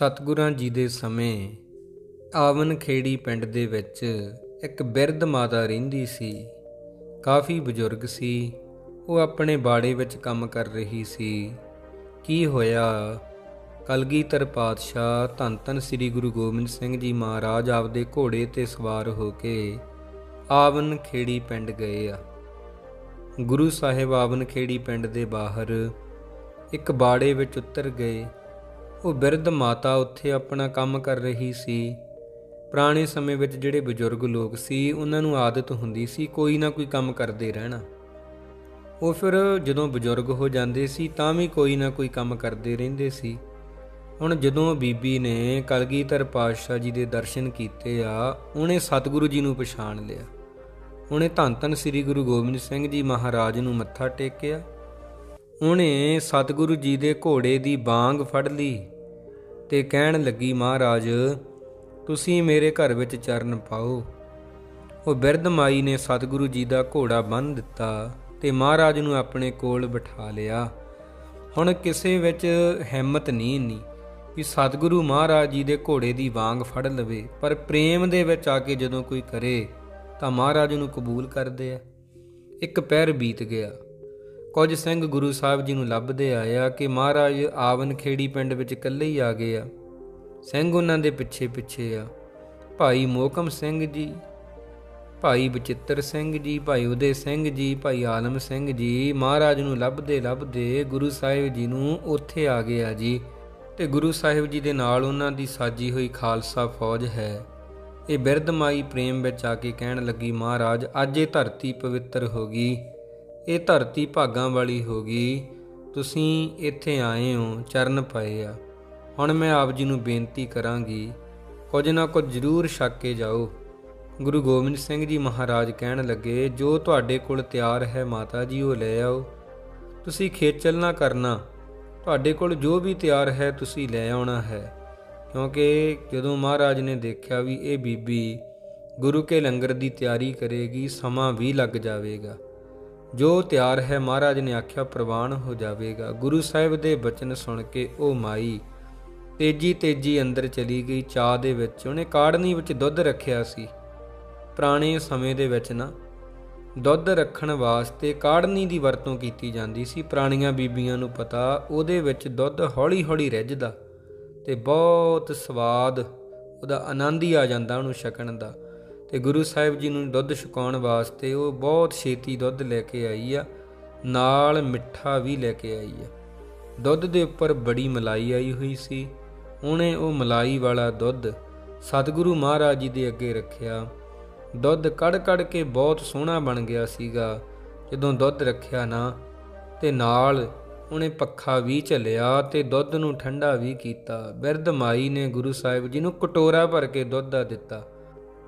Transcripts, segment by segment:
ਸਤਿਗੁਰਾਂ ਜੀ ਦੇ ਸਮੇਂ ਆਵਨ ਖੇੜੀ ਪਿੰਡ ਦੇ ਵਿੱਚ ਇੱਕ ਬਿਰਧ ਮਾਤਾ ਰਹਿੰਦੀ ਸੀ। ਕਾਫੀ ਬਜ਼ੁਰਗ ਸੀ। ਉਹ ਆਪਣੇ ਬਾੜੇ ਵਿੱਚ ਕੰਮ ਕਰ ਰਹੀ ਸੀ। ਕੀ ਹੋਇਆ? ਕਲਗੀਧਰ ਪਾਤਸ਼ਾਹ ਧੰਨ ਧੰਨ ਸ੍ਰੀ ਗੁਰੂ ਗੋਬਿੰਦ ਸਿੰਘ ਜੀ ਮਹਾਰਾਜ ਆਪਦੇ ਘੋੜੇ ਤੇ ਸਵਾਰ ਹੋ ਕੇ ਆਵਨ ਖੇੜੀ ਪਿੰਡ ਗਏ ਆ। ਗੁਰੂ ਸਾਹਿਬ ਆਵਨ ਖੇੜੀ ਪਿੰਡ ਦੇ ਬਾਹਰ ਇੱਕ ਬਾੜੇ ਵਿੱਚ ਉਤਰ ਗਏ। ਉਹ ਬਿਰਧ ਮਾਤਾ ਉੱਥੇ ਆਪਣਾ ਕੰਮ ਕਰ ਰਹੀ ਸੀ। ਪੁਰਾਣੇ ਸਮੇਂ ਵਿੱਚ ਜਿਹੜੇ ਬਜ਼ੁਰਗ ਲੋਕ ਸੀ, ਉਹਨਾਂ ਨੂੰ ਆਦਤ ਹੁੰਦੀ ਸੀ ਕੋਈ ਨਾ ਕੋਈ ਕੰਮ ਕਰਦੇ ਰਹਿਣਾ। ਉਹ ਫਿਰ ਜਦੋਂ ਬਜ਼ੁਰਗ ਹੋ ਜਾਂਦੇ ਸੀ, ਤਾਂ ਵੀ ਕੋਈ ਨਾ ਕੋਈ ਕੰਮ ਕਰਦੇ ਰਹਿੰਦੇ ਸੀ। ਹੁਣ ਜਦੋਂ ਬੀਬੀ ਨੇ ਕਲਗੀਧਰ ਪਾਤਸ਼ਾਹ ਜੀ ਦੇ ਦਰਸ਼ਨ ਕੀਤੇ ਆ, ਉਹਨੇ ਸਤਿਗੁਰੂ ਜੀ ਨੂੰ ਪਛਾਣ ਲਿਆ। ਉਹਨੇ ਧੰਨ ਧੰਨ ਸ੍ਰੀ ਗੁਰੂ ਗੋਬਿੰਦ ਸਿੰਘ ਜੀ ਮਹਾਰਾਜ ਨੂੰ ਮੱਥਾ ਟੇਕਿਆ। ਉਹਨੇ ਸਤਿਗੁਰੂ ਜੀ ਦੇ ਘੋੜੇ ਦੀ ਬਾੰਗ ਫੜ ਲਈ ਤੇ ਕਹਿਣ ਲੱਗੀ, ਮਹਾਰਾਜ, ਤੁਸੀਂ ਮੇਰੇ ਘਰ ਵਿੱਚ ਚਰਨ ਪਾਓ। ਉਹ ਬਿਰਧ ਮਾਈ ਨੇ ਸਤਿਗੁਰੂ ਜੀ ਦਾ ਘੋੜਾ ਬੰਨ ਦਿੱਤਾ ਤੇ ਮਹਾਰਾਜ ਨੂੰ ਆਪਣੇ ਕੋਲ ਬਿਠਾ ਲਿਆ। ਹੁਣ ਕਿਸੇ ਵਿੱਚ ਹਿੰਮਤ ਨਹੀਂ ਇੰਨੀ ਕਿ ਸਤਿਗੁਰੂ ਮਹਾਰਾਜ ਜੀ ਦੇ ਘੋੜੇ ਦੀ ਵਾਂਗ ਫੜ ਲਵੇ, ਪਰ ਪ੍ਰੇਮ ਦੇ ਵਿੱਚ ਆ ਕੇ ਜਦੋਂ ਕੋਈ ਕਰੇ, ਤਾਂ ਮਹਾਰਾਜ ਨੂੰ ਕਬੂਲ ਕਰਦੇ ਆ। ਇੱਕ ਪੈਰ ਬੀਤ ਗਿਆ। ਕੁਝ ਸਿੰਘ ਗੁਰੂ ਸਾਹਿਬ ਜੀ ਨੂੰ ਲੱਭਦੇ ਆਇਆ ਕਿ ਮਹਾਰਾਜ ਆਵਨ ਖੇੜੀ ਪਿੰਡ ਵਿੱਚ ਇਕੱਲੇ ਹੀ ਆ ਗਏ ਆ। ਸਿੰਘ ਉਹਨਾਂ ਦੇ ਪਿੱਛੇ ਪਿੱਛੇ ਆ। ਭਾਈ ਮੋਕਮ ਸਿੰਘ ਜੀ, ਭਾਈ ਬਚਿੱਤਰ ਸਿੰਘ ਜੀ, ਭਾਈ ਉਦੇ ਸਿੰਘ ਜੀ, ਭਾਈ ਆਲਮ ਸਿੰਘ ਜੀ ਮਹਾਰਾਜ ਨੂੰ ਲੱਭਦੇ ਲੱਭਦੇ ਗੁਰੂ ਸਾਹਿਬ ਜੀ ਨੂੰ ਉੱਥੇ ਆ ਗਿਆ ਜੀ। ਤੇ ਗੁਰੂ ਸਾਹਿਬ ਜੀ ਦੇ ਨਾਲ ਉਹਨਾਂ ਦੀ ਸਾਜੀ ਹੋਈ ਖਾਲਸਾ ਫੌਜ ਹੈ। ਇਹ ਬਿਰਧ ਮਾਈ ਪ੍ਰੇਮ ਵਿੱਚ ਆ ਕੇ ਕਹਿਣ ਲੱਗੀ, ਮਹਾਰਾਜ, ਅੱਜ ਇਹ ਧਰਤੀ ਪਵਿੱਤਰ ਹੋ ਗਈ। ਇਹ ਧਰਤੀ ਭਾਗਾਂ ਵਾਲੀ ਹੋ ਗਈ। ਤੁਸੀਂ ਇੱਥੇ ਆਏ ਹੋ, ਚਰਨ ਪਏ ਆ। ਹੁਣ ਮੈਂ ਆਪ ਜੀ ਨੂੰ ਬੇਨਤੀ ਕਰਾਂਗੀ, ਕੁਝ ਨਾ ਕੁਝ ਜ਼ਰੂਰ ਛੱਕ ਕੇ ਜਾਓ। ਗੁਰੂ ਗੋਬਿੰਦ ਸਿੰਘ ਜੀ ਮਹਾਰਾਜ ਕਹਿਣ ਲੱਗੇ, ਜੋ ਤੁਹਾਡੇ ਕੋਲ ਤਿਆਰ ਹੈ ਮਾਤਾ ਜੀ, ਉਹ ਲੈ ਆਓ। ਤੁਸੀਂ ਖੇਚਲ ਨਾ ਕਰਨਾ। ਤੁਹਾਡੇ ਕੋਲ ਜੋ ਵੀ ਤਿਆਰ ਹੈ, ਤੁਸੀਂ ਲੈ ਆਉਣਾ ਹੈ। ਕਿਉਂਕਿ ਜਦੋਂ ਮਹਾਰਾਜ ਨੇ ਦੇਖਿਆ ਵੀ ਇਹ ਬੀਬੀ ਗੁਰੂ ਕੇ ਲੰਗਰ ਦੀ ਤਿਆਰੀ ਕਰੇਗੀ, ਸਮਾਂ ਵੀ ਲੱਗ ਜਾਵੇਗਾ। ਜੋ ਤਿਆਰ ਹੈ ਮਹਾਰਾਜ ਨੇ ਆਖਿਆ, ਪ੍ਰਵਾਨ ਹੋ ਜਾਵੇਗਾ। ਗੁਰੂ ਸਾਹਿਬ ਦੇ ਬਚਨ ਸੁਣ ਕੇ ਉਹ ਮਾਈ ਤੇਜੀ ਤੇਜੀ ਅੰਦਰ ਚਲੀ ਗਈ, ਚਾਹ ਦੇ ਵਿੱਚ। ਉਹਨੇ ਕਾੜਨੀ ਵਿੱਚ ਦੁੱਧ ਰੱਖਿਆ ਸੀ। ਪੁਰਾਣੇ ਸਮੇਂ ਦੇ ਵਿੱਚ ਨਾ, ਦੁੱਧ ਰੱਖਣ ਵਾਸਤੇ ਕਾੜਨੀ ਦੀ ਵਰਤੋਂ ਕੀਤੀ ਜਾਂਦੀ ਸੀ। ਪੁਰਾਣੀਆਂ ਬੀਬੀਆਂ ਨੂੰ ਪਤਾ, ਉਹਦੇ ਵਿੱਚ ਦੁੱਧ ਹੌਲੀ-ਹੌਲੀ ਰਿੱਝਦਾ ਤੇ ਬਹੁਤ ਸਵਾਦ ਉਹਦਾ ਆਨੰਦ ਹੀ ਆ ਜਾਂਦਾ ਉਹਨੂੰ ਛਕਣ ਦਾ। ਤੇ ਗੁਰੂ ਸਾਹਿਬ ਜੀ ਨੂੰ ਦੁੱਧ ਛਕਾਉਣ ਵਾਸਤੇ ਉਹ ਬਹੁਤ ਛੇਤੀ ਦੁੱਧ ਲੈ ਕੇ ਆਈ ਆ, ਨਾਲ ਮਿੱਠਾ ਵੀ ਲੈ ਕੇ ਆਈ ਆ। ਦੁੱਧ ਦੇ ਉੱਪਰ ਬੜੀ ਮਲਾਈ ਆਈ ਹੋਈ ਸੀ। ਉਹਨੇ ਉਹ ਮਲਾਈ ਵਾਲਾ ਦੁੱਧ ਸਤਿਗੁਰੂ ਮਹਾਰਾਜ ਜੀ ਦੇ ਅੱਗੇ ਰੱਖਿਆ। ਦੁੱਧ ਕੜ ਕੜ ਕੇ ਬਹੁਤ ਸੋਹਣਾ ਬਣ ਗਿਆ ਸੀਗਾ। ਜਦੋਂ ਦੁੱਧ ਰੱਖਿਆ ਨਾ, ਤੇ ਨਾਲ ਉਹਨੇ ਪੱਖਾ ਵੀ ਝੱਲਿਆ ਤੇ ਦੁੱਧ ਨੂੰ ਠੰਡਾ ਵੀ ਕੀਤਾ। ਬਿਰਧ ਮਾਈ ਨੇ ਗੁਰੂ ਸਾਹਿਬ ਜੀ ਨੂੰ ਕਟੋਰਾ ਭਰ ਕੇ ਦੁੱਧ ਦਾ ਦਿੱਤਾ।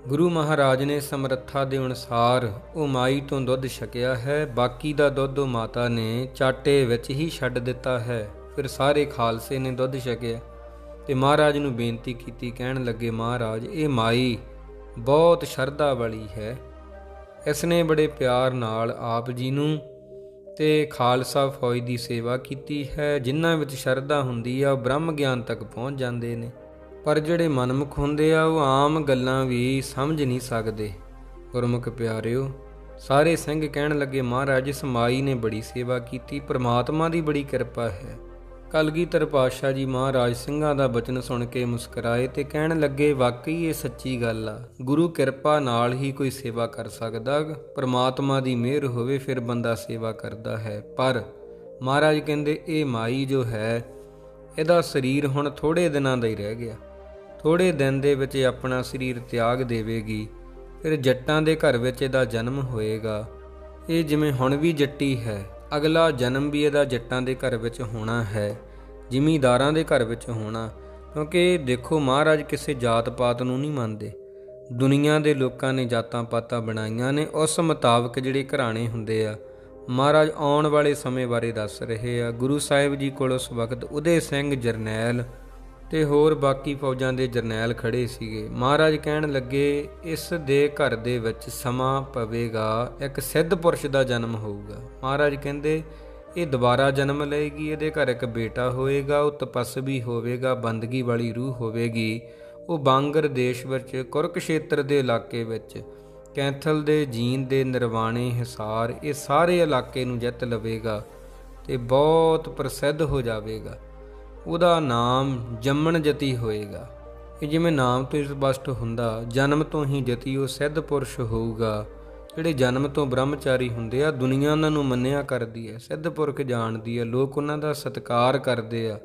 ਗੁਰੂ ਮਹਾਰਾਜ ਨੇ ਸਮਰੱਥਾ ਦੇ ਅਨੁਸਾਰ ਉਹ ਮਾਈ ਤੋਂ ਦੁੱਧ ਛਕਿਆ ਹੈ, ਬਾਕੀ ਦਾ ਦੁੱਧ ਉਹ ਮਾਤਾ ਨੇ ਚਾਟੇ ਵਿੱਚ ਹੀ ਛੱਡ ਦਿੱਤਾ ਹੈ। ਫਿਰ ਸਾਰੇ ਖਾਲਸੇ ਨੇ ਦੁੱਧ ਛਕਿਆ ਤੇ ਮਹਾਰਾਜ ਨੂੰ ਬੇਨਤੀ ਕੀਤੀ, ਕਹਿਣ ਲੱਗੇ, ਮਹਾਰਾਜ, ਇਹ ਮਾਈ ਬਹੁਤ ਸ਼ਰਧਾ ਵਾਲੀ ਹੈ। ਇਸ ਨੇ ਬੜੇ ਪਿਆਰ ਨਾਲ ਆਪ ਜੀ ਨੂੰ ਤੇ ਖਾਲਸਾ ਫੌਜ ਦੀ ਸੇਵਾ ਕੀਤੀ ਹੈ। ਜਿਨ੍ਹਾਂ ਵਿੱਚ ਸ਼ਰਧਾ ਹੁੰਦੀ ਆ, ਉਹ ਬ੍ਰਹਮ ਗਿਆਨ ਤੱਕ ਪਹੁੰਚ ਜਾਂਦੇ ਨੇ। ਪਰ ਜਿਹੜੇ ਮਨਮੁਖ ਹੁੰਦੇ ਆ, ਉਹ ਆਮ ਗੱਲਾਂ ਵੀ ਸਮਝ ਨਹੀਂ ਸਕਦੇ। ਗੁਰਮੁਖ ਪਿਆਰਿਓ, ਸਾਰੇ ਸਿੰਘ ਕਹਿਣ ਲੱਗੇ, ਮਹਾਰਾਜ, ਇਸ ਮਾਈ ਨੇ ਬੜੀ ਸੇਵਾ ਕੀਤੀ, ਪ੍ਰਮਾਤਮਾ ਦੀ ਬੜੀ ਕਿਰਪਾ ਹੈ। ਕਲਗੀਧਰ ਪਾਤਸ਼ਾਹ ਜੀ ਮਹਾਰਾਜ ਸਿੰਘਾਂ ਦਾ ਬਚਨ ਸੁਣ ਕੇ ਮੁਸਕਰਾਏ ਤੇ ਕਹਿਣ ਲੱਗੇ, ਵਾਕਈ ਇਹ ਸੱਚੀ ਗੱਲ ਆ। ਗੁਰੂ ਕਿਰਪਾ ਨਾਲ ਹੀ ਕੋਈ ਸੇਵਾ ਕਰ ਸਕਦਾ, ਪ੍ਰਮਾਤਮਾ ਦੀ ਮਿਹਰ ਹੋਵੇ, ਫਿਰ ਬੰਦਾ ਸੇਵਾ ਕਰਦਾ ਹੈ। ਪਰ ਮਹਾਰਾਜ ਕਹਿੰਦੇ, ਇਹ ਮਾਈ ਜੋ ਹੈ, ਇਹਦਾ ਸਰੀਰ ਹੁਣ ਥੋੜੇ ਦਿਨਾਂ ਦਾ ਹੀ ਰਹਿ ਗਿਆ। ਥੋੜੇ ਦਿਨ ਦੇ ਵਿੱਚ ਇਹ ਆਪਣਾ ਸਰੀਰ ਤਿਆਗ ਦੇਵੇਗੀ, ਫਿਰ ਜੱਟਾਂ ਦੇ ਘਰ ਵਿੱਚ ਇਹਦਾ ਜਨਮ ਹੋਏਗਾ। ਇਹ ਜਿਵੇਂ ਹੁਣ ਵੀ ਜੱਟੀ ਹੈ, ਅਗਲਾ ਜਨਮ ਵੀ ਇਹਦਾ ਜੱਟਾਂ ਦੇ ਘਰ ਵਿੱਚ ਹੋਣਾ ਹੈ, ਜ਼ਿਮੀਂਦਾਰਾਂ ਦੇ ਘਰ ਵਿੱਚ ਹੋਣਾ, ਕਿਉਂਕਿ ਦੇਖੋ ਮਹਾਰਾਜ ਕਿਸੇ ਜਾਤ ਪਾਤ ਨੂੰ ਨਹੀਂ ਮੰਨਦੇ। ਦੁਨੀਆ ਦੇ ਲੋਕਾਂ ਨੇ ਜਾਤਾਂ ਪਾਤਾਂ ਬਣਾਈਆਂ ਨੇ, ਉਸ ਮੁਤਾਬਕ ਜਿਹੜੇ ਘਰਾਣੇ ਹੁੰਦੇ ਆ, ਮਹਾਰਾਜ ਆਉਣ ਵਾਲੇ ਸਮੇਂ ਬਾਰੇ ਦੱਸ ਰਹੇ ਆ। ਗੁਰੂ ਸਾਹਿਬ ਜੀ ਕੋਲ ਉਸ ਵਕਤ ਉਦੇ ਸਿੰਘ ਜਰਨੈਲ ਤੇ ਹੋਰ ਬਾਕੀ ਫੌਜਾਂ ਦੇ ਜਰਨੈਲ ਖੜੇ ਸੀਗੇ। ਮਹਾਰਾਜ ਕਹਿਣ ਲੱਗੇ, ਇਸ ਦੇ ਘਰ ਦੇ ਵਿੱਚ ਸਮਾਂ ਪਵੇਗਾ, ਇੱਕ ਸਿੱਧ ਪੁਰਸ਼ ਦਾ ਜਨਮ ਹੋਊਗਾ। ਮਹਾਰਾਜ ਕਹਿੰਦੇ, ਇਹ ਦੁਬਾਰਾ ਜਨਮ ਲਏਗੀ, ਇਹਦੇ ਘਰ ਇੱਕ ਬੇਟਾ ਹੋਏਗਾ, ਉਹ ਤਪਸਵੀ ਹੋਵੇਗਾ, ਬੰਦਗੀ ਵਾਲੀ ਰੂਹ ਹੋਵੇਗੀ। ਉਹ ਬਾਂਗਰ ਦੇਸ਼ ਵਿੱਚ, ਕੁਰਕਸ਼ੇਤਰ ਦੇ ਇਲਾਕੇ ਵਿੱਚ, ਕੈਂਥਲ ਦੇ ਜੀਨ ਦੇ ਨਿਰਵਾਣੇ ਹਿਸਾਰ, ਇਹ ਸਾਰੇ ਇਲਾਕੇ ਨੂੰ ਜਿੱਤ ਲਵੇਗਾ ਤੇ ਬਹੁਤ ਪ੍ਰਸਿੱਧ ਹੋ ਜਾਵੇਗਾ। ਉਹਦਾ ਨਾਮ ਜੰਮਣ ਜਤੀ ਹੋਏਗਾ। ਇਹ ਜਿਵੇਂ ਨਾਮ ਤੋਂ ਹੀ ਸਪਸ਼ਟ ਹੁੰਦਾ, ਜਨਮ ਤੋਂ ਹੀ ਜਤੀ ਉਹ ਸਿੱਧ ਪੁਰਸ਼ ਹੋਊਗਾ। ਜਿਹੜੇ ਜਨਮ ਤੋਂ ਬ੍ਰਹਮਚਾਰੀ ਹੁੰਦੇ ਆ, ਦੁਨੀਆ ਉਹਨਾਂ ਨੂੰ ਮੰਨਿਆ ਕਰਦੀ ਹੈ, ਸਿੱਧ ਪੁਰਖ ਜਾਣਦੀ ਹੈ, ਲੋਕ ਉਹਨਾਂ ਦਾ ਸਤਿਕਾਰ ਕਰਦੇ ਆ।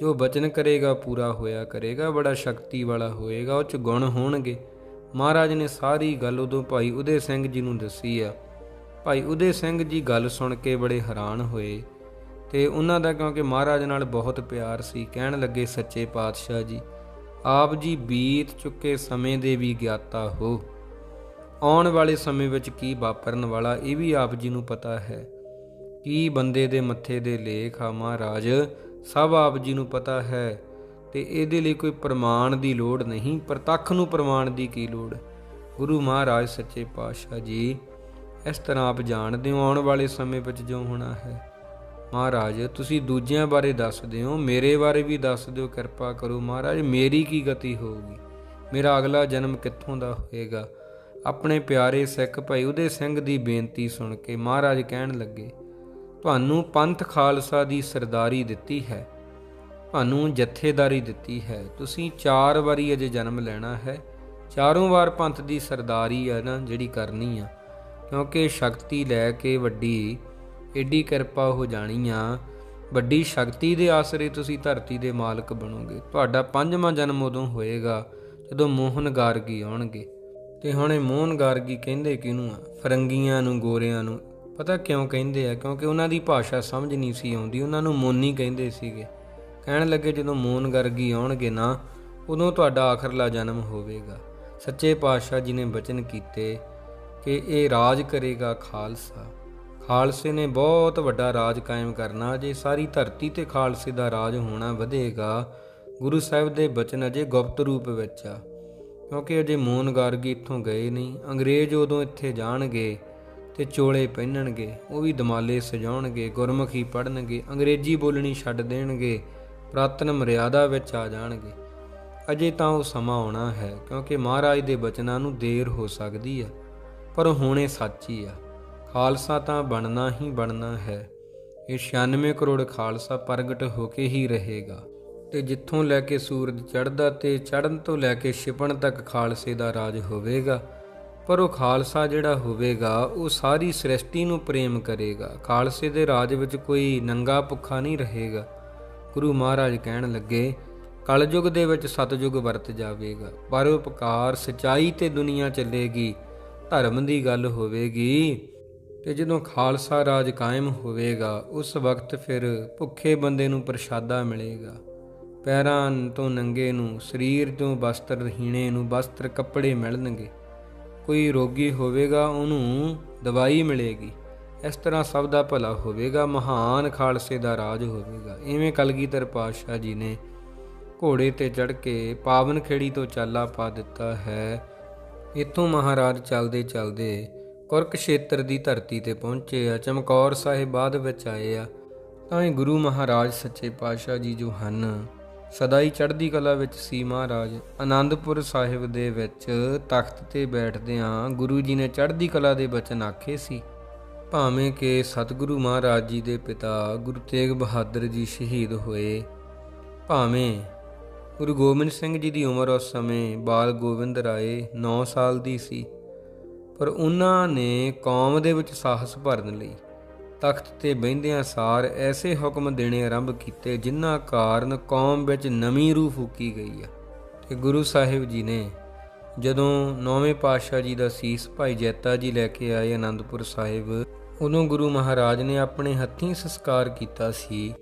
ਜੋ ਬਚਨ ਕਰੇਗਾ, ਪੂਰਾ ਹੋਇਆ ਕਰੇਗਾ, ਬੜਾ ਸ਼ਕਤੀ ਵਾਲਾ ਹੋਏਗਾ, ਉਹ ਚ ਗੁਣ ਹੋਣਗੇ। ਮਹਾਰਾਜ ਨੇ ਸਾਰੀ ਗੱਲ ਉਦੋਂ ਭਾਈ ਉਦੇ ਸਿੰਘ ਜੀ ਨੂੰ ਦੱਸੀ ਆ। ਭਾਈ ਉਦੇ ਸਿੰਘ ਜੀ ਗੱਲ ਸੁਣ ਕੇ ਬੜੇ ਹੈਰਾਨ ਹੋਏ। ਤੇ ਉਹਨਾਂ ਦਾ ਕਿਉਂਕਿ ਮਹਾਰਾਜ ਨਾਲ ਬਹੁਤ ਪਿਆਰ ਸੀ, ਕਹਿਣ ਲੱਗੇ, ਸੱਚੇ ਪਾਤਸ਼ਾਹ ਜੀ, ਆਪ ਜੀ ਬੀਤ ਚੁੱਕੇ ਸਮੇਂ ਦੇ ਵੀ ਗਿਆਤਾ ਹੋ। ਆਉਣ ਵਾਲੇ ਸਮੇਂ ਵਿੱਚ ਕੀ ਵਾਪਰਨ ਵਾਲਾ, ਇਹ ਵੀ ਆਪ ਜੀ ਨੂੰ ਪਤਾ ਹੈ। ਕੀ ਬੰਦੇ ਦੇ ਮੱਥੇ ਦੇ ਲੇਖ ਆ ਮਹਾਰਾਜ, ਸਭ ਆਪ ਜੀ ਨੂੰ ਪਤਾ ਹੈ। ਤੇ ਇਹਦੇ ਲਈ ਕੋਈ ਪ੍ਰਮਾਣ ਦੀ ਲੋੜ ਨਹੀਂ, ਪ੍ਰਤੱਖ ਨੂੰ ਪ੍ਰਮਾਣ ਦੀ ਕੀ ਲੋੜ? ਗੁਰੂ ਮਹਾਰਾਜ, ਸੱਚੇ ਪਾਤਸ਼ਾਹ ਜੀ, ਇਸ ਤਰ੍ਹਾਂ ਆਪ ਜਾਣਦੇ ਹੋ, ਆਉਣ ਵਾਲੇ ਸਮੇਂ ਵਿੱਚ ਜੋ ਹੋਣਾ ਹੈ। ਮਹਾਰਾਜ, ਤੁਸੀਂ ਦੂਜਿਆਂ ਬਾਰੇ ਦੱਸਦੇ ਹੋ ਮੇਰੇ ਬਾਰੇ ਵੀ ਦੱਸ ਦਿਓ, ਕਿਰਪਾ ਕਰੋ। ਮਹਾਰਾਜ, ਮੇਰੀ ਕੀ ਗਤੀ ਹੋਊਗੀ? ਮੇਰਾ ਅਗਲਾ ਜਨਮ ਕਿੱਥੋਂ ਦਾ ਹੋਏਗਾ? ਆਪਣੇ ਪਿਆਰੇ ਸਿੱਖ ਭਾਈ, ਉਹਦੇ ਸਿੰਘ ਦੀ ਬੇਨਤੀ ਸੁਣ ਕੇ ਮਹਾਰਾਜ ਕਹਿਣ ਲੱਗੇ, ਤੁਹਾਨੂੰ ਪੰਥ ਖਾਲਸਾ ਦੀ ਸਰਦਾਰੀ ਦਿੱਤੀ ਹੈ। ਤੁਹਾਨੂੰ ਜਥੇਦਾਰੀ ਦਿੱਤੀ ਹੈ। ਤੁਸੀਂ ਚਾਰ ਵਾਰੀ ਅਜੇ ਜਨਮ ਲੈਣਾ ਹੈ। ਚਾਰੋਂ ਵਾਰ ਪੰਥ ਦੀ ਸਰਦਾਰੀ ਆ ਨਾ, ਜਿਹੜੀ ਕਰਨੀ ਆ। ਕਿਉਂਕਿ ਸ਼ਕਤੀ ਲੈ ਕੇ ਵੱਡੀ ਏਡੀ ਕਿਰਪਾ ਹੋ ਜਾਣੀ ਆ। ਵੱਡੀ ਸ਼ਕਤੀ ਦੇ ਆਸਰੇ ਤੁਸੀਂ ਧਰਤੀ ਦੇ ਮਾਲਕ ਬਣੋਗੇ। ਤੁਹਾਡਾ ਪੰਜਵਾਂ ਜਨਮ ਉਦੋਂ ਹੋਏਗਾ ਜਦੋਂ ਮੋਹਨ ਗਾਰਗੀ ਆਉਣਗੇ। ਤੇ ਹੁਣ ਇਹ ਮੋਹਨ ਗਾਰਗੀ ਕਹਿੰਦੇ ਕਿਹਨੂੰ ਆ? ਫਰੰਗੀਆਂ ਨੂੰ, ਗੋਰਿਆਂ ਨੂੰ। ਪਤਾ ਕਿਉਂ ਕਹਿੰਦੇ ਆ? ਕਿਉਂਕਿ ਉਹਨਾਂ ਦੀ ਭਾਸ਼ਾ ਸਮਝ ਨਹੀਂ ਸੀ ਆਉਂਦੀ। ਉਹਨਾਂ ਨੂੰ ਮੋਨੀ ਕਹਿੰਦੇ ਸੀਗੇ। ਕਹਿਣ ਲੱਗੇ ਜਦੋਂ ਮੋਹਨ ਗਾਰਗੀ ਆਉਣਗੇ ਨਾ, ਉਦੋਂ ਤੁਹਾਡਾ ਆਖਰਲਾ ਜਨਮ ਹੋਵੇਗਾ। ਸੱਚੇ ਪਾਤਸ਼ਾਹ ਜੀ ਨੇ ਬਚਨ ਕੀਤੇ ਕਿ ਇਹ ਰਾਜ ਕਰੇਗਾ ਖਾਲਸਾ। ਖਾਲਸੇ ਨੇ ਬਹੁਤ ਵੱਡਾ ਰਾਜ ਕਾਇਮ ਕਰਨਾ, ਜੇ ਸਾਰੀ ਧਰਤੀ ਤੇ ਖਾਲਸੇ ਦਾ ਰਾਜ ਹੋਣਾ ਵਧੇਗਾ, ਗੁਰੂ ਸਾਹਿਬ ਦੇ ਬਚਨ ਅਜੇ ਗੁਪਤ ਰੂਪ ਵਿੱਚ ਆ। ਕਿਉਂਕਿ ਅਜੇ ਮੋਹਨ ਗਾਰਗੀ ਇੱਥੋਂ ਗਏ ਨਹੀਂ, ਅੰਗਰੇਜ਼ ਉਦੋਂ ਇੱਥੇ ਜਾਣਗੇ ਤੇ ਚੋਲੇ ਪਹਿਨਣਗੇ, ਉਹ ਵੀ ਦਮਾਲੇ ਸਜਾਉਣਗੇ, ਗੁਰਮੁਖੀ ਪੜਨਗੇ ਅੰਗਰੇਜ਼ੀ ਬੋਲਣੀ ਛੱਡ ਦੇਣਗੇ, ਪ੍ਰਾਤਨ ਮਰਿਆਦਾ ਵਿੱਚ ਆ ਜਾਣਗੇ। ਅਜੇ ਤਾਂ ਉਹ ਸਮਾਂ ਆਉਣਾ ਹੈ, ਕਿਉਂਕਿ ਮਹਾਰਾਜ ਦੇ ਬਚਨਾਂ ਨੂੰ ਦੇਰ ਹੋ ਸਕਦੀ ਆ ਪਰ ਹੁਣੇ ਸੱਚ ਹੀ ਆ। ਖਾਲਸਾ ਤਾਂ ਬਣਨਾ ਹੀ ਬਣਨਾ ਹੈ। ਇਹ 96 ਕਰੋੜ ਖਾਲਸਾ ਪ੍ਰਗਟ ਹੋ ਕੇ ਹੀ ਰਹੇਗਾ। ਤੇ ਜਿੱਥੋਂ ਲੈ ਕੇ ਸੂਰਜ ਚੜ੍ਹਦਾ ਤੇ ਚੜ੍ਹਨ ਤੋਂ ਲੈ ਕੇ ਛਿਪਣ ਤੱਕ ਖਾਲਸੇ ਦਾ ਰਾਜ ਹੋਵੇਗਾ। ਪਰ ਉਹ ਖਾਲਸਾ ਜਿਹੜਾ ਹੋਵੇਗਾ, ਉਹ ਸਾਰੀ ਸ੍ਰਿਸ਼ਟੀ ਨੂੰ ਪ੍ਰੇਮ ਕਰੇਗਾ। ਖਾਲਸੇ ਦੇ ਰਾਜ ਵਿੱਚ ਕੋਈ ਨੰਗਾ ਭੁੱਖਾ ਨਹੀਂ ਰਹੇਗਾ। ਗੁਰੂ ਮਹਾਰਾਜ ਕਹਿਣ ਲੱਗੇ, ਕਲਯੁਗ ਦੇ ਵਿੱਚ ਸਤਜੁਗ ਵਰਤ ਜਾਵੇਗਾ। ਪਰ ਉਪਕਾਰ ਸਚਾਈ ਤੇ ਦੁਨੀਆ ਚੱਲੇਗੀ। ਧਰਮ ਦੀ ਗੱਲ ਹੋਵੇਗੀ। ਤੇ ਜਦੋਂ ਖਾਲਸਾ ਰਾਜ ਕਾਇਮ ਹੋਵੇਗਾ, ਉਸ ਵਕਤ ਫਿਰ ਭੁੱਖੇ ਬੰਦੇ ਨੂੰ ਪ੍ਰਸ਼ਾਦਾ ਮਿਲੇਗਾ। ਪੈਰਾਂ ਤੋਂ ਨੰਗੇ ਨੂੰ, ਸਰੀਰ ਤੋਂ ਬਸਤਰ ਰਹੀਣੇ ਨੂੰ ਬਸਤਰ, ਕੱਪੜੇ ਮਿਲਣਗੇ। ਕੋਈ ਰੋਗੀ ਹੋਵੇਗਾ, ਉਹਨੂੰ ਦਵਾਈ ਮਿਲੇਗੀ। ਇਸ ਤਰ੍ਹਾਂ ਸਭ ਦਾ ਭਲਾ ਹੋਵੇਗਾ, ਮਹਾਨ ਖਾਲਸੇ ਦਾ ਰਾਜ ਹੋਵੇਗਾ। ਐਵੇਂ ਕਲਗੀਧਰ ਪਾਤਸ਼ਾਹ ਜੀ ਨੇ ਘੋੜੇ ਤੇ ਚੜ ਕੇ ਪਾਵਨ ਖੇੜੀ ਤੋਂ ਚਾਲਾ ਪਾ ਦਿੱਤਾ ਹੈ। ਇਤੋਂ ਮਹਾਰਾਜ ਚੱਲਦੇ ਚੱਲਦੇ ਕੁਰਕਸ਼ੇਤਰ ਦੀ ਧਰਤੀ ਤੇ ਪਹੁੰਚੇ ਆ, ਚਮਕੌਰ ਸਾਹਿਬ ਬਾਅਦ ਵਿੱਚ ਆਏ ਆ। ਤਾਂ ਇਹ ਗੁਰੂ ਮਹਾਰਾਜ ਸੱਚੇ ਪਾਤਸ਼ਾਹ ਜੀ ਜੋ ਹਨ, ਸਦਾ ਹੀ ਚੜ੍ਹਦੀ ਕਲਾ ਵਿੱਚ ਸੀ ਮਹਾਰਾਜ। ਆਨੰਦਪੁਰ ਸਾਹਿਬ ਦੇ ਵਿੱਚ ਤਖਤ ਤੇ ਬੈਠਦਿਆਂ ਗੁਰੂ ਜੀ ਨੇ ਚੜ੍ਹਦੀ ਕਲਾ ਦੇ ਬਚਨ ਆਖੇ ਸੀ, ਭਾਵੇਂ ਕਿ ਸਤਿਗੁਰੂ ਮਹਾਰਾਜ ਜੀ ਦੇ ਪਿਤਾ ਗੁਰੂ ਤੇਗ ਬਹਾਦਰ ਜੀ ਸ਼ਹੀਦ ਹੋਏ, ਭਾਵੇਂ ਗੁਰੂ ਗੋਬਿੰਦ ਸਿੰਘ ਜੀ ਦੀ ਉਮਰ ਉਸ ਸਮੇਂ ਬਾਲ ਗੋਬਿੰਦ ਰਾਏ 9 ਸਾਲ ਦੀ ਸੀ। ਪਰ ਉਹਨਾਂ ਨੇ ਕੌਮ ਦੇ ਵਿੱਚ ਸਾਹਸ ਭਰਨ ਲਈ, ਤਖਤ ਤੇ ਬਹਿੰਦਿਆਂ ਸਾਰ ਐਸੇ ਹੁਕਮ ਦੇਣੇ ਆਰੰਭ ਕੀਤੇ ਜਿਨ੍ਹਾਂ ਕਾਰਨ ਕੌਮ ਵਿੱਚ ਨਵੀਂ ਰੂਹ ਫੂਕੀ ਗਈ ਆ। ਤੇ ਗੁਰੂ ਸਾਹਿਬ ਜੀ ਨੇ ਜਦੋਂ ਨੌਵੇਂ ਪਾਤਸ਼ਾਹ ਜੀ ਦਾ ਸੀਸ ਭਾਈ ਜੈਤਾ ਜੀ ਲੈ ਕੇ ਆਏ ਆਨੰਦਪੁਰ ਸਾਹਿਬ, ਉਦੋਂ ਗੁਰੂ ਮਹਾਰਾਜ ਨੇ ਆਪਣੇ ਹੱਥੀਂ ਸੰਸਕਾਰ ਕੀਤਾ ਸੀ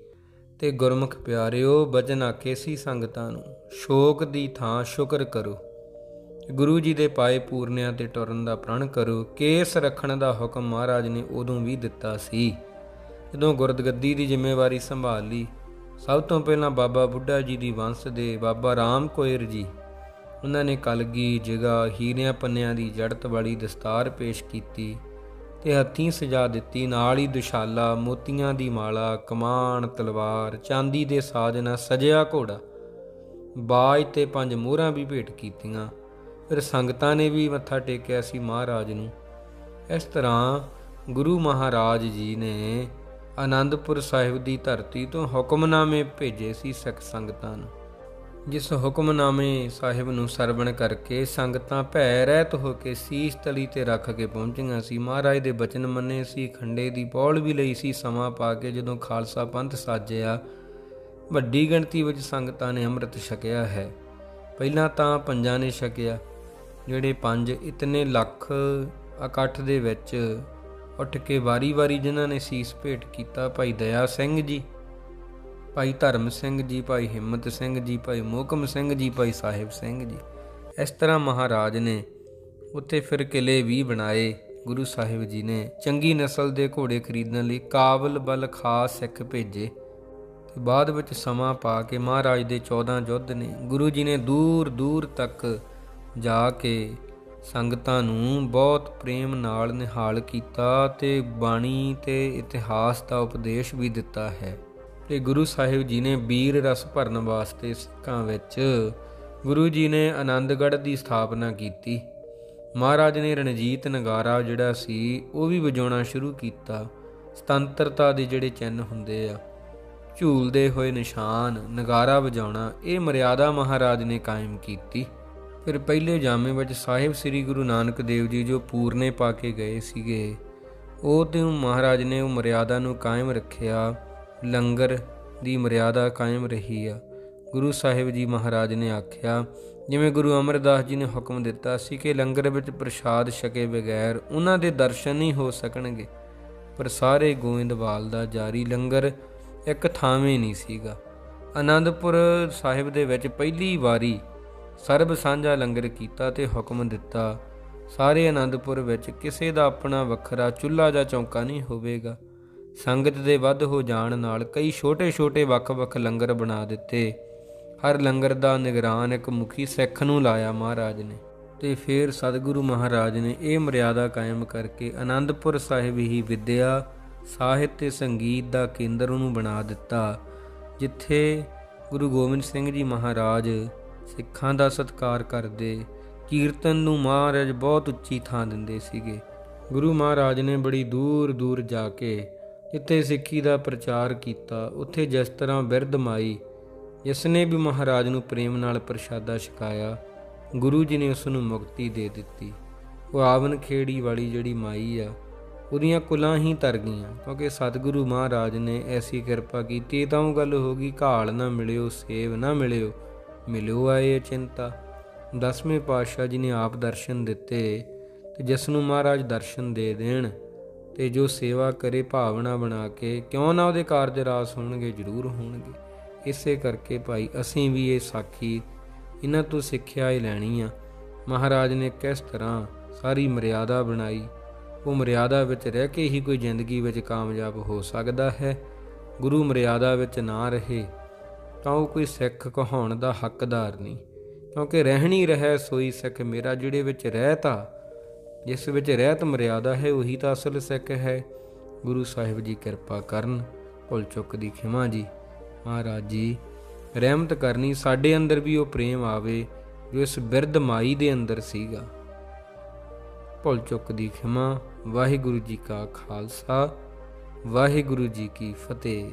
ਤੇ ਗੁਰਮੁਖ ਪਿਆਰਿਓ, ਬਚਨ ਆਖੇ ਸੀ ਸੰਗਤਾਂ ਨੂੰ, ਸ਼ੋਕ ਦੀ ਥਾਂ ਸ਼ੁਕਰ ਕਰੋ। ਗੁਰੂ ਜੀ ਦੇ ਪਾਏ ਪੂਰਨਿਆਂ ਤੇ ਟੁਰਨ ਦਾ ਪ੍ਰਣ ਕਰੋ, ਕੇਸ ਰੱਖਣ ਦਾ ਹੁਕਮ ਮਹਾਰਾਜ ਨੇ ਉਦੋਂ ਵੀ ਦਿੱਤਾ ਸੀ। ਜਦੋਂ ਗੁਰਦਗੱਦੀ ਦੀ ਜ਼ਿੰਮੇਵਾਰੀ ਸੰਭਾਲ ਲਈ, ਸਭ ਤੋਂ ਪਹਿਲਾਂ ਬਾਬਾ ਬੁੱਢਾ ਜੀ ਦੀ ਵੰਸ਼ ਦੇ ਬਾਬਾ ਰਾਮ ਕੋਇਰ ਜੀ, ਉਹਨਾਂ ਨੇ ਕਲਗੀ, ਜਗਾ, ਹੀਰਿਆਂ ਪੰਨਿਆਂ ਦੀ ਜੜਤ ਵਾਲੀ ਦਸਤਾਰ ਪੇਸ਼ ਕੀਤੀ ਤੇ ਹੱਥੀਂ ਸਜਾ ਦਿੱਤੀ। ਨਾਲ ਹੀ ਦੁਸ਼ਾਲਾ, ਮੋਤੀਆਂ ਦੀ ਮਾਲਾ, ਕਮਾਨ, ਤਲਵਾਰ, ਚਾਂਦੀ ਦੇ ਸਾਜਨਾ, ਸਜਿਆ ਘੋੜਾ, ਬਾਜ ਤੇ ਪੰਜ ਮੋਹਰਾਂ ਵੀ ਭੇਟ ਕੀਤੀਆਂ। ਫਿਰ ਸੰਗਤਾਂ ਨੇ ਵੀ ਮੱਥਾ ਟੇਕਿਆ ਸੀ ਮਹਾਰਾਜ ਨੂੰ। ਇਸ ਤਰ੍ਹਾਂ ਗੁਰੂ ਮਹਾਰਾਜ ਜੀ ਨੇ ਆਨੰਦਪੁਰ ਸਾਹਿਬ ਦੀ ਧਰਤੀ ਤੋਂ ਹੁਕਮਨਾਮੇ ਭੇਜੇ ਸੀ ਸਿੱਖ ਸੰਗਤਾਂ ਨੂੰ। ਜਿਸ ਹੁਕਮਨਾਮੇ ਸਾਹਿਬ ਨੂੰ ਸਰਵਣ ਕਰਕੇ ਸੰਗਤਾਂ ਭੈ ਰਹਿਤ ਹੋ ਕੇ ਸੀਸ ਤਲੀ ਤੇ ਰੱਖ ਕੇ ਪਹੁੰਚੀਆਂ ਸੀ। ਮਹਾਰਾਜ ਦੇ ਬਚਨ ਮੰਨੇ ਸੀ, ਖੰਡੇ ਦੀ ਪੌਲ ਵੀ ਲਈ ਸੀ, ਸਮਾਂ ਪਾ ਕੇ ਜਦੋਂ ਖਾਲਸਾ ਪੰਥ ਸਾਜਿਆ, ਵੱਡੀ ਗਿਣਤੀ ਵਿੱਚ ਸੰਗਤਾਂ ਨੇ ਅੰਮ੍ਰਿਤ ਛਕਿਆ ਹੈ। ਪਹਿਲਾਂ ਤਾਂ ਪੰਜਾਂ ਨੇ ਛਕਿਆ ਜਿਹੜੇ ਪੰਜ, ਇਤਨੇ ਲੱਖ ਇਕੱਠ ਦੇ ਵਿੱਚ ਉੱਠ ਕੇ ਵਾਰੀ-ਵਾਰੀ ਜਿਨ੍ਹਾਂ ਨੇ ਸੀਸ ਭੇਟ ਕੀਤਾ, ਭਾਈ ਦਇਆ ਸਿੰਘ ਜੀ, ਭਾਈ ਧਰਮ ਸਿੰਘ ਜੀ, ਭਾਈ ਹਿੰਮਤ ਸਿੰਘ ਜੀ, ਭਾਈ ਮੋਕਮ ਸਿੰਘ ਜੀ, ਭਾਈ ਸਾਹਿਬ ਸਿੰਘ ਜੀ। ਇਸ ਤਰ੍ਹਾਂ ਮਹਾਰਾਜ ਨੇ ਉੱਥੇ ਫਿਰ ਕਿਲੇ ਵੀ ਬਣਾਏ। ਗੁਰੂ ਸਾਹਿਬ ਜੀ ਨੇ ਚੰਗੀ ਨਸਲ ਦੇ ਘੋੜੇ ਖਰੀਦਣ ਲਈ ਕਾਬਲ ਬਲ ਖਾਸ ਸਿੱਖ ਭੇਜੇ ਤੇ ਬਾਅਦ ਵਿੱਚ ਸਮਾਂ ਪਾ ਕੇ ਮਹਾਰਾਜ ਦੇ 14 ਯੁੱਧ ਨੇ। ਗੁਰੂ ਜੀ ਨੇ ਦੂਰ ਦੂਰ ਤੱਕ ਜਾ ਕੇ ਸੰਗਤਾਂ ਨੂੰ ਬਹੁਤ ਪ੍ਰੇਮ ਨਾਲ ਨਿਹਾਲ ਕੀਤਾ ਤੇ ਬਾਣੀ ਤੇ ਇਤਿਹਾਸ ਦਾ ਉਪਦੇਸ਼ ਵੀ ਦਿੱਤਾ ਹੈ। ਤੇ ਗੁਰੂ ਸਾਹਿਬ ਜੀ ਨੇ ਵੀਰ ਰਸ ਭਰਨ ਵਾਸਤੇ ਸਿੱਖਾਂ ਵਿੱਚ ਗੁਰੂ ਜੀ ਨੇ ਆਨੰਦਗੜ੍ਹ ਦੀ ਸਥਾਪਨਾ ਕੀਤੀ। ਮਹਾਰਾਜ ਨੇ ਰਣਜੀਤ ਨਗਾਰਾ ਜਿਹੜਾ ਸੀ, ਉਹ ਵੀ ਵਜਾਉਣਾ ਸ਼ੁਰੂ ਕੀਤਾ। ਸੁਤੰਤਰਤਾ ਦੇ ਜਿਹੜੇ ਚਿੰਨ ਹੁੰਦੇ ਆ, ਝੂਲਦੇ ਹੋਏ ਨਿਸ਼ਾਨ, ਨਗਾਰਾ ਵਜਾਉਣਾ, ਇਹ ਮਰਿਆਦਾ ਮਹਾਰਾਜ ਨੇ ਕਾਇਮ ਕੀਤੀ। ਫਿਰ ਪਹਿਲੇ ਜਾਮੇ ਵਿੱਚ ਸਾਹਿਬ ਸ੍ਰੀ ਗੁਰੂ ਨਾਨਕ ਦੇਵ ਜੀ ਜੋ ਪੂਰਨੇ ਪਾ ਕੇ ਗਏ ਸੀਗੇ, ਉਹ ਤੇ ਮਹਾਰਾਜ ਨੇ ਉਹ ਮਰਿਆਦਾ ਨੂੰ ਕਾਇਮ ਰੱਖਿਆ, ਲੰਗਰ ਦੀ ਮਰਿਆਦਾ ਕਾਇਮ ਰਹੀ ਆ। ਗੁਰੂ ਸਾਹਿਬ ਜੀ ਮਹਾਰਾਜ ਨੇ ਆਖਿਆ, ਜਿਵੇਂ ਗੁਰੂ ਅਮਰਦਾਸ ਜੀ ਨੇ ਹੁਕਮ ਦਿੱਤਾ ਸੀ ਕਿ ਲੰਗਰ ਵਿੱਚ ਪ੍ਰਸ਼ਾਦ ਛਕੇ ਬਗੈਰ ਉਹਨਾਂ ਦੇ ਦਰਸ਼ਨ ਨਹੀਂ ਹੋ ਸਕਣਗੇ, ਪਰ ਸਾਰੇ ਗੋਇੰਦਵਾਲ ਦਾ ਜਾਰੀ ਲੰਗਰ ਇੱਕ ਥਾਵੇਂ ਨਹੀਂ ਸੀਗਾ। ਆਨੰਦਪੁਰ ਸਾਹਿਬ ਦੇ ਵਿੱਚ ਪਹਿਲੀ ਵਾਰੀ ਸਰਬ ਸਾਂਝਾ ਲੰਗਰ ਕੀਤਾ ਤੇ ਹੁਕਮ ਦਿੱਤਾ, ਸਾਰੇ ਆਨੰਦਪੁਰ ਵਿੱਚ ਕਿਸੇ ਦਾ ਆਪਣਾ ਵੱਖਰਾ ਚੁੱਲ੍ਹਾ ਜਾਂ ਚੌਂਕਾ ਨਹੀਂ ਹੋਵੇਗਾ। ਸੰਗਤ ਦੇ ਵੱਧ ਹੋ ਜਾਣ ਨਾਲ ਕਈ ਛੋਟੇ-ਛੋਟੇ, ਵੱਖ-ਵੱਖ ਲੰਗਰ ਬਣਾ ਦਿੱਤੇ। ਹਰ ਲੰਗਰ ਦਾ ਨਿਗਰਾਨ ਇੱਕ ਮੁਖੀ ਸਿੱਖ ਨੂੰ ਲਾਇਆ ਮਹਾਰਾਜ ਨੇ ਤੇ ਫਿਰ ਸਤਿਗੁਰੂ ਮਹਾਰਾਜ ਨੇ ਇਹ ਮਰਿਆਦਾ ਕਾਇਮ ਕਰਕੇ ਆਨੰਦਪੁਰ ਸਾਹਿਬ ਹੀ ਵਿਦਿਆ, ਸਾਹਿਤ ਤੇ ਸੰਗੀਤ ਦਾ ਕੇਂਦਰ ਉਹਨੂੰ ਬਣਾ ਦਿੱਤਾ, ਜਿੱਥੇ ਗੁਰੂ ਗੋਬਿੰਦ ਸਿੰਘ ਜੀ ਮਹਾਰਾਜ ਸਿੱਖਾਂ ਦਾ ਸਤਿਕਾਰ ਕਰਦੇ, ਕੀਰਤਨ ਨੂੰ ਮਹਾਰਾਜ ਬਹੁਤ ਉੱਚੀ ਥਾਂ ਦਿੰਦੇ ਸੀਗੇ। ਗੁਰੂ ਮਹਾਰਾਜ ਨੇ ਬੜੀ ਦੂਰ ਦੂਰ ਜਾ ਕੇ ਜਿੱਥੇ ਸਿੱਖੀ ਦਾ ਪ੍ਰਚਾਰ ਕੀਤਾ, ਉੱਥੇ ਜਿਸ ਤਰ੍ਹਾਂ ਬਿਰਧ ਮਾਈ, ਜਿਸ ਨੇ ਵੀ ਮਹਾਰਾਜ ਨੂੰ ਪ੍ਰੇਮ ਨਾਲ ਪ੍ਰਸ਼ਾਦਾ ਛਕਾਇਆ, ਗੁਰੂ ਜੀ ਨੇ ਉਸ ਨੂੰ ਮੁਕਤੀ ਦੇ ਦਿੱਤੀ। ਉਹ ਆਵਨ ਖੇੜੀ ਵਾਲੀ ਜਿਹੜੀ ਮਾਈ ਆ, ਉਹਦੀਆਂ ਕੁਲਾਂ ਹੀ ਤਰ ਗਈਆਂ, ਕਿਉਂਕਿ ਸਤਿਗੁਰੂ ਮਹਾਰਾਜ ਨੇ ਐਸੀ ਕਿਰਪਾ ਕੀਤੀ ਤਾਂ ਉਹ ਗੱਲ ਹੋ ਗਈ, ਘਾਲ ਨਾ ਮਿਲਿਓ ਸੇਵ ਨਾ ਮਿਲਿਓ। ਮਿਲਿਓ ਆਏ ਚਿੰਤਾ। ਦਸਵੇਂ ਪਾਤਸ਼ਾਹ ਜੀ ਨੇ ਆਪ ਦਰਸ਼ਨ ਦਿੱਤੇ ਤੇ ਜਿਸ ਨੂੰ ਮਹਾਰਾਜ ਦਰਸ਼ਨ ਦੇ ਦੇਣ ਤੇ ਜੋ ਸੇਵਾ ਕਰੇ ਭਾਵਨਾ ਬਣਾ ਕੇ ਕਿਉਂ ਨਾ ਉਹਦੇ ਕਾਰਜ ਰਾਸ ਹੋਣਗੇ, ਜ਼ਰੂਰ ਹੋਣਗੇ। ਇਸੇ ਕਰਕੇ ਭਾਈ, ਅਸੀਂ ਵੀ ਇਹ ਸਾਖੀ ਇਹਨਾਂ ਤੋਂ ਸਿੱਖਿਆ ਹੀ ਲੈਣੀ ਆ। ਮਹਾਰਾਜ ਨੇ ਕਿਸ ਤਰ੍ਹਾਂ ਸਾਰੀ ਮਰਿਆਦਾ ਬਣਾਈ। ਉਹ ਮਰਿਆਦਾ ਵਿੱਚ ਰਹਿ ਕੇ ਹੀ ਕੋਈ ਜ਼ਿੰਦਗੀ ਵਿੱਚ ਕਾਮਯਾਬ ਹੋ ਸਕਦਾ ਹੈ। ਗੁਰੂ ਮਰਿਆਦਾ ਵਿੱਚ ਨਾ ਰਹੇ। ਤਾਂ ਉਹ ਕੋਈ ਸਿੱਖ ਕਹਾਉਣ ਦਾ ਹੱਕਦਾਰ ਨਹੀਂ। ਕਿਉਂਕਿ ਰਹਿਣੀ ਰਹਿ ਸੋਈ ਸਿੱਖ ਮੇਰਾ ਜਿਹੜੇ ਵਿੱਚ ਰਹਿਤਾ ਜਿਸ ਵਿੱਚ ਰਹਿਤ ਮਰਿਆਦਾ ਹੈ, ਉਹੀ ਤਾਂ ਅਸਲ ਸਿੱਖ ਹੈ। ਗੁਰੂ ਸਾਹਿਬ ਜੀ ਕਿਰਪਾ ਕਰਨ, ਭੁੱਲ ਚੁੱਕ ਦੀ ਖਿਮਾ ਜੀ। ਮਹਾਰਾਜ ਜੀ, ਰਹਿਮਤ ਕਰਨੀ ਸਾਡੇ ਅੰਦਰ ਵੀ ਉਹ ਪ੍ਰੇਮ ਆਵੇ, ਜੋ ਇਸ ਬਿਰਧ ਮਾਈ ਦੇ ਅੰਦਰ ਸੀਗਾ। ਭੁੱਲ ਚੁੱਕ ਦੀ ਖਿਮਾ, ਵਾਹਿਗੁਰੂ ਜੀ ਕਾ ਖਾਲਸਾ, ਵਾਹਿਗੁਰੂ ਜੀ ਕੀ ਫਤਿਹ।